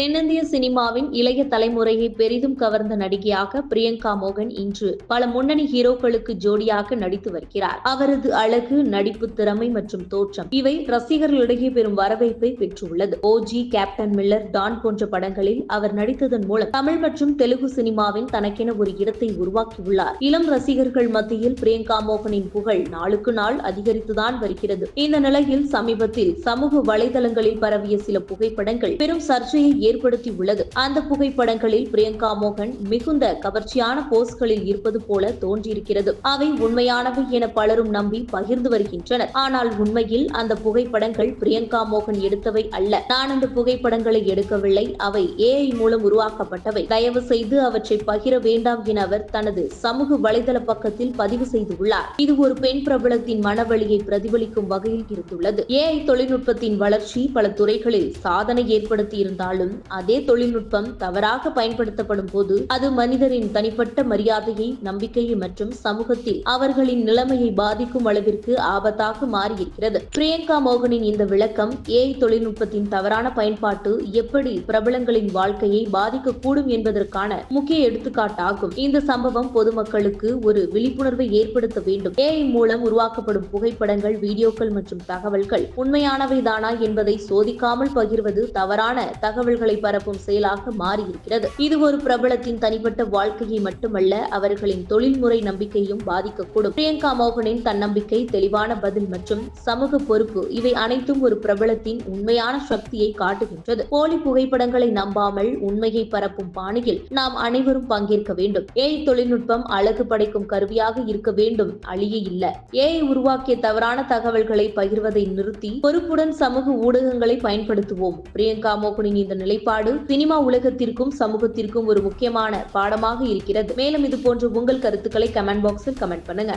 தென்னிந்திய சினிமாவின் இளைய தலைமுறையை பெரிதும் கவர்ந்த நடிகையாக பிரியங்கா மோகன் இன்று பல முன்னணி ஹீரோக்களுக்கு ஜோடியாக நடித்து வருகிறார். அவரது அழகு நடிப்பு திறமை மற்றும் தோற்றம் இவை ரசிகர்களிடையே பெரும் வரவேற்பை பெற்றுள்ளது. ஓஜி கேப்டன் மில்லர் டான் போன்ற படங்களில் அவர் நடித்ததன் மூலம் தமிழ் மற்றும் தெலுங்கு சினிமாவின் தனக்கென ஒரு இடத்தை உருவாக்கியுள்ளார். இளம் ரசிகர்கள் மத்தியில் பிரியங்கா மோகனின் புகழ் நாளுக்கு நாள் அதிகரித்துதான் வருகிறது. இந்த நிலையில் சமீபத்தில் சமூக வலைதளங்களில் பரவிய சில புகைப்படங்கள் பெரும் சர்ச்சையை ஏற்படுத்தியுள்ளது. அந்த புகைப்படங்களில் பிரியங்கா மோகன் மிகுந்த கவர்ச்சியான போஸ்களில் இருப்பது போல தோன்றியிருக்கிறது. அவை உண்மையானவை என பலரும் நம்பி பகிர்ந்து வருகின்றனர். ஆனால் உண்மையில் அந்த புகைப்படங்கள் பிரியங்கா மோகன் எடுத்தவை அல்ல. நான் அந்த புகைப்படங்களை எடுக்கவில்லை. அவை ஏஐ மூலம் உருவாக்கப்பட்டவை. தயவு செய்து அவற்றை பகிர வேண்டாம் என அவர் தனது சமூக வலைதள பக்கத்தில் பதிவு செய்துள்ளார். இது ஒரு பெண் பிரபலத்தின் மனவழியை பிரதிபலிக்கும் வகையில் இருந்துள்ளது. ஏஐ தொழில்நுட்பத்தின் வளர்ச்சி பல துறைகளில் சாதனை ஏற்படுத்தி இருந்தாலும் அதே தொழில்நுட்பம் தவறாக பயன்படுத்தப்படும் போது அது மனிதரின் தனிப்பட்ட மரியாதையை நம்பிக்கையை மற்றும் சமூகத்தில் அவர்களின் நிலைமையை பாதிக்கும் அளவிற்கு ஆபத்தாக மாறியிருக்கிறது. பிரியங்கா மோகனின் இந்த விளக்கம் ஏஐ தொழில்நுட்பத்தின் தவறான பயன்பாட்டு எப்படி பிரபலங்களின் வாழ்க்கையை பாதிக்கக்கூடும் என்பதற்கான முக்கிய எடுத்துக்காட்டாகும். இந்த சம்பவம் பொதுமக்களுக்கு ஒரு விழிப்புணர்வை ஏற்படுத்த வேண்டும். ஏஐ மூலம் உருவாக்கப்படும் புகைப்படங்கள் வீடியோக்கள் மற்றும் தகவல்கள் உண்மையானவைதானா என்பதை சோதிக்காமல் பகிர்வது தவறான தகவல்கள் பரப்பும் செயலாக மாறியிருக்கிறது. இது ஒரு பிரபலத்தின் தனிப்பட்ட வாழ்க்கையை மட்டுமல்ல அவர்களின் தொழில்முறை நம்பிக்கையும் பாதிக்கக்கூடும். பிரியங்கா மோகனின் தன்னம்பிக்கை தெளிவான பதில் மற்றும் சமூக பொறுப்பு இவை அனைத்தும் ஒரு பிரபலத்தின் உண்மையான சக்தியை காட்டுகின்றது. போலி புகைப்படங்களை நம்பாமல் உண்மையை பரப்பும் பாணியில் நாம் அனைவரும் பங்கேற்க வேண்டும். ஏஐ தொழில்நுட்பம் அழகு படைக்கும் கருவியாக இருக்க வேண்டும் அழிய இல்ல. ஏஐ உருவாக்கிய தவறான தகவல்களை பகிர்வதை நிறுத்தி பொறுப்புடன் சமூக ஊடகங்களை பயன்படுத்துவோம். பிரியங்கா மோகனின் இந்த நிலை வெளிப்பாடு சினிமா உலகத்திற்கும் சமூகத்திற்கும் ஒரு முக்கியமான பாடமாக இருக்கிறது. மேலும் இது போன்ற உங்கள் கருத்துக்களை கமெண்ட் பாக்ஸில் கமெண்ட் பண்ணுங்க.